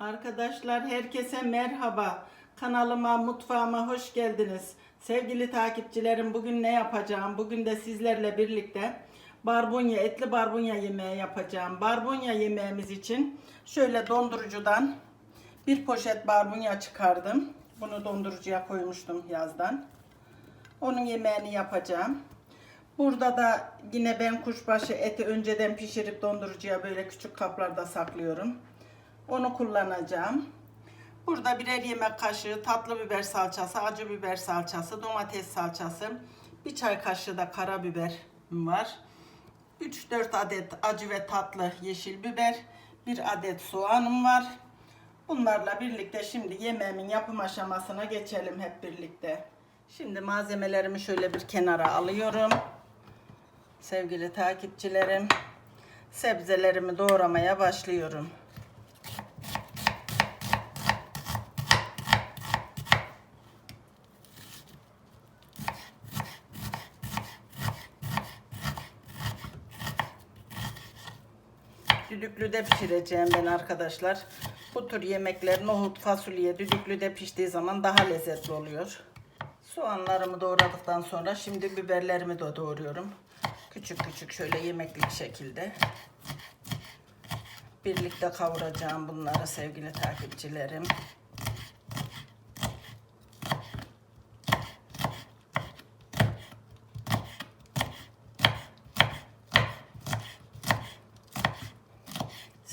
Arkadaşlar herkese merhaba. Kanalıma, mutfağıma hoş geldiniz. Sevgili takipçilerim bugün ne yapacağım? Bugün de sizlerle birlikte barbunya, etli barbunya yemeği yapacağım. Barbunya yemeğimiz için şöyle dondurucudan bir poşet barbunya çıkardım. Bunu dondurucuya koymuştum yazdan. Onun yemeğini yapacağım. Burada da yine ben kuşbaşı eti önceden pişirip dondurucuya böyle küçük kaplarda saklıyorum. Onu kullanacağım. Burada birer yemek kaşığı tatlı biber salçası, acı biber salçası, domates salçası, bir çay kaşığı da karabiber var. 3-4 adet acı ve tatlı yeşil biber, bir adet soğanım var. Bunlarla birlikte şimdi yemeğimin yapım aşamasına geçelim hep birlikte. Şimdi malzemelerimi şöyle bir kenara alıyorum. Sevgili takipçilerim, sebzelerimi doğramaya başlıyorum. Düdüklüde pişireceğim ben arkadaşlar. Bu tür yemekler nohut, fasulye düdüklüde piştiği zaman daha lezzetli oluyor. Soğanlarımı doğradıktan sonra şimdi biberlerimi de doğruyorum. Küçük küçük şöyle yemeklik şekilde. Birlikte kavuracağım bunları sevgili takipçilerim.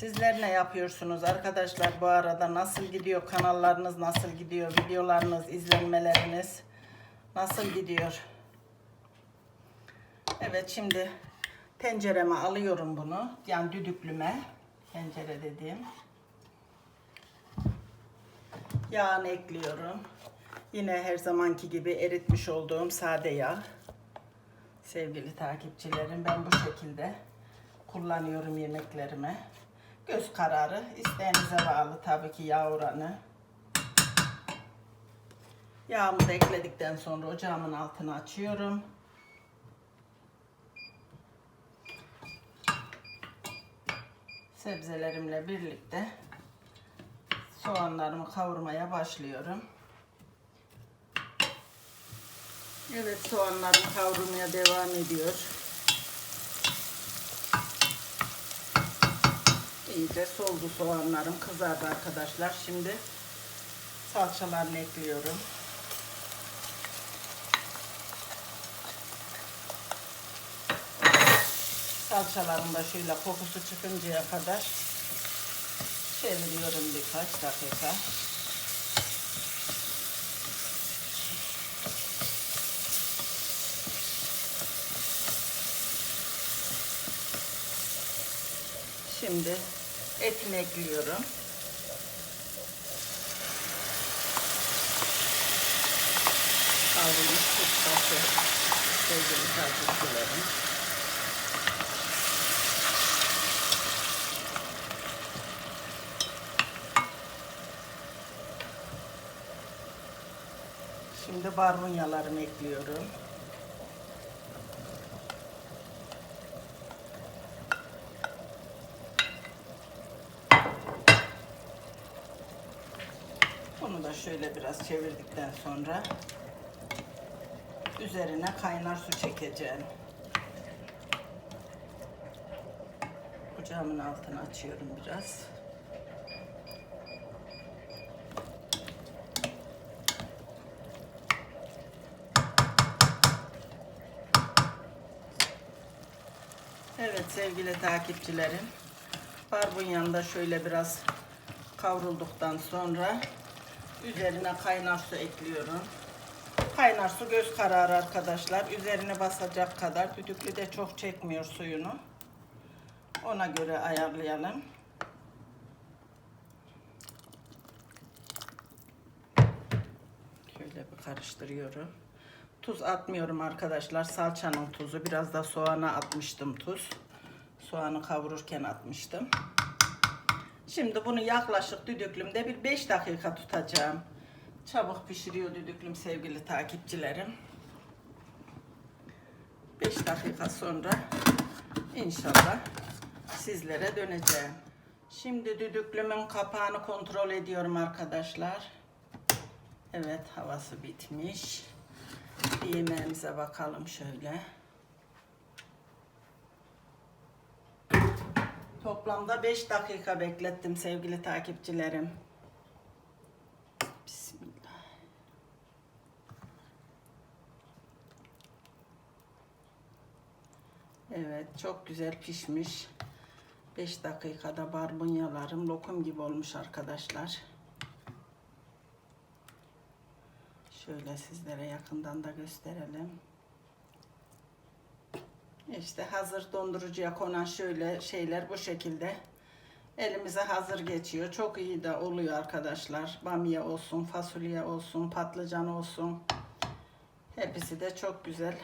Sizler ne yapıyorsunuz arkadaşlar bu arada? Nasıl gidiyor kanallarınız? Nasıl gidiyor videolarınız, izlenmeleriniz? Nasıl gidiyor? Evet şimdi tencereme alıyorum bunu. Yani düdüklüme. Tencere dediğim. Yağını ekliyorum. Yine her zamanki gibi eritmiş olduğum sade yağ. Sevgili takipçilerim ben bu şekilde kullanıyorum yemeklerime. Göz kararı isteğinize bağlı tabii ki yağ oranı. Yağımı da ekledikten sonra ocağımın altını açıyorum. Sebzelerimle birlikte soğanlarımı kavurmaya başlıyorum. Evet soğanlarım kavrulmaya devam ediyor. İyice soldu soğanlarım kızardı arkadaşlar. Şimdi salçalarını ekliyorum. Salçaların da şöyle kokusu çıkıncaya kadar çeviriyorum birkaç dakika. Şimdi etini ekliyorum. Kavrulmuş kuşbaşı sevgili takipçilerim. Şimdi barbunyalarımı ekliyorum. Bunu da şöyle biraz çevirdikten sonra üzerine kaynar su çekeceğim. Ocağımın altını açıyorum biraz. Evet sevgili takipçilerim. Barbunyanı da şöyle biraz kavrulduktan sonra üzerine kaynar su ekliyorum. Kaynar su göz kararı arkadaşlar. Üzerine basacak kadar. Düdüklü de çok çekmiyor suyunu. Ona göre ayarlayalım. Şöyle bir karıştırıyorum. Tuz atmıyorum arkadaşlar. Salçanın tuzu. Biraz da soğana atmıştım tuz. Soğanı kavururken atmıştım. Şimdi bunu yaklaşık düdüklümde bir 5 dakika tutacağım. Çabuk pişiriyor düdüklüm sevgili takipçilerim. 5 dakika sonra inşallah sizlere döneceğim. Şimdi düdüklümün kapağını kontrol ediyorum arkadaşlar. Evet havası bitmiş. Yemeğimize bakalım şöyle. Toplamda 5 dakika beklettim sevgili takipçilerim. Bismillah. Evet çok güzel pişmiş. 5 dakikada barbunyalarım lokum gibi olmuş arkadaşlar. Şöyle sizlere yakından da gösterelim. İşte hazır dondurucuya konan şöyle şeyler bu şekilde elimize hazır geçiyor. Çok iyi de oluyor arkadaşlar. Bamya olsun, fasulye olsun, patlıcan olsun. Hepsi de çok güzel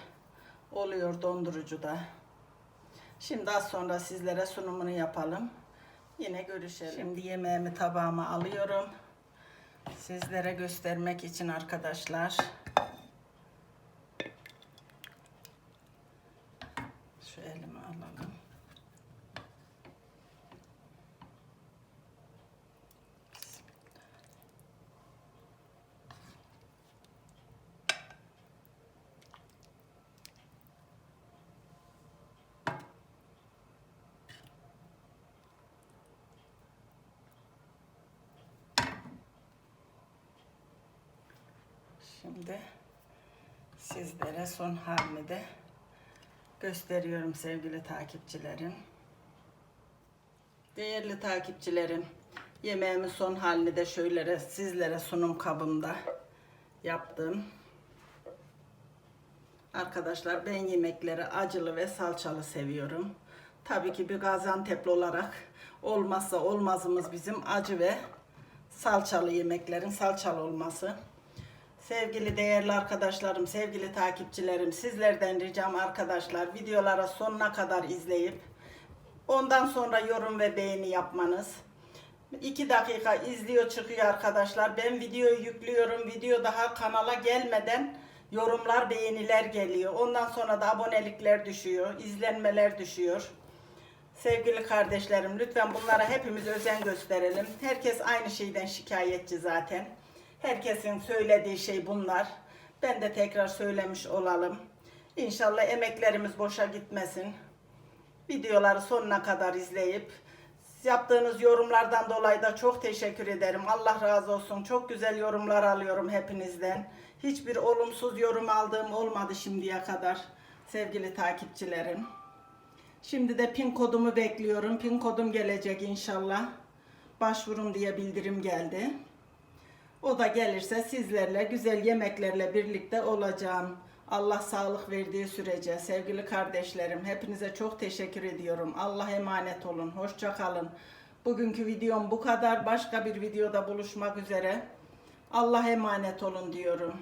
oluyor dondurucuda. Şimdi az sonra sizlere sunumunu yapalım. Yine görüşelim. Şimdi yemeğimi tabağıma alıyorum. Sizlere göstermek için arkadaşlar. Şimdi sizlere son halini de gösteriyorum sevgili takipçilerim. Değerli takipçilerim, yemeğimin son halini de şöyle sizlere sunum kabımda yaptım. Arkadaşlar ben yemekleri acılı ve salçalı seviyorum. Tabii ki bir Gaziantep'li olarak olmazsa olmazımız bizim acı ve salçalı yemeklerin salçalı olması. Sevgili değerli arkadaşlarım, sevgili takipçilerim, sizlerden ricam arkadaşlar videolara sonuna kadar izleyip ondan sonra yorum ve beğeni yapmanız. 2 dakika izliyor çıkıyor arkadaşlar. Ben videoyu yüklüyorum. Video daha kanala gelmeden yorumlar, beğeniler geliyor. Ondan sonra da abonelikler düşüyor, izlenmeler düşüyor. Sevgili kardeşlerim lütfen bunlara hepimiz özen gösterelim. Herkes aynı şeyden şikayetçi zaten. Herkesin söylediği şey bunlar. Ben de tekrar söylemiş olalım. İnşallah emeklerimiz boşa gitmesin. Videoları sonuna kadar izleyip yaptığınız yorumlardan dolayı da çok teşekkür ederim. Allah razı olsun. Çok güzel yorumlar alıyorum hepinizden. Hiçbir olumsuz yorum aldığım olmadı şimdiye kadar sevgili takipçilerim. Şimdi de pin kodumu bekliyorum. Pin kodum gelecek inşallah. Başvurun diye bildirim geldi. O da gelirse sizlerle güzel yemeklerle birlikte olacağım. Allah sağlık verdiği sürece sevgili kardeşlerim hepinize çok teşekkür ediyorum. Allah emanet olun. Hoşça kalın. Bugünkü videom bu kadar. Başka bir videoda buluşmak üzere. Allah emanet olun diyorum.